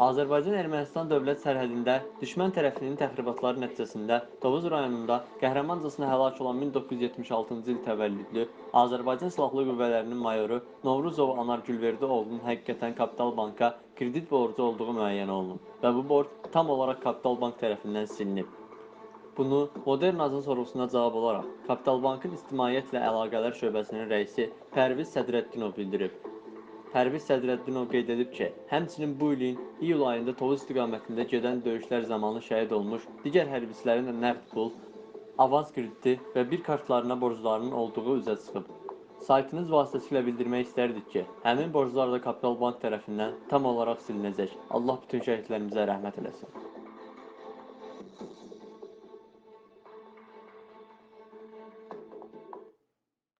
Azərbaycan-Ermənistan dövlət sərhədində düşmən tərəfinin təxribatları nəticəsində Tovuz rayonunda qəhrəmancasına həlak olan 1976-cı il təvəllüdlü Azərbaycan Silahlı Qüvvələrinin mayoru Novruzov Anar Gülverdioğlunun həqiqətən Kapital Banka kredit borcu olduğu müəyyən olunub və bu borc tam olaraq Kapital Bank tərəfindən silinib. Bunu Modern Azın sorğusuna cavab olaraq Kapital Bankın İctimaiyyətlə Əlaqələr şöbəsinin rəisi Pərviz Sədrəddinov bildirib. Pərviz Sədrəddinov qeyd edib ki, həmçinin bu ilin iyul ayında Tovuz istiqamətində gedən döyüşlər zamanı şəhid olmuş digər hərbiçilərin də nəqd pul, avans krediti və bir kartlarına borclarının olduğu üzə çıxıb. Saytınız vasitəsilə bildirmək istərdik ki, həmin borclar da Kapital Bank tərəfindən tam olaraq silinəcək. Allah bütün şəhidlərimizə rəhmət eləsin.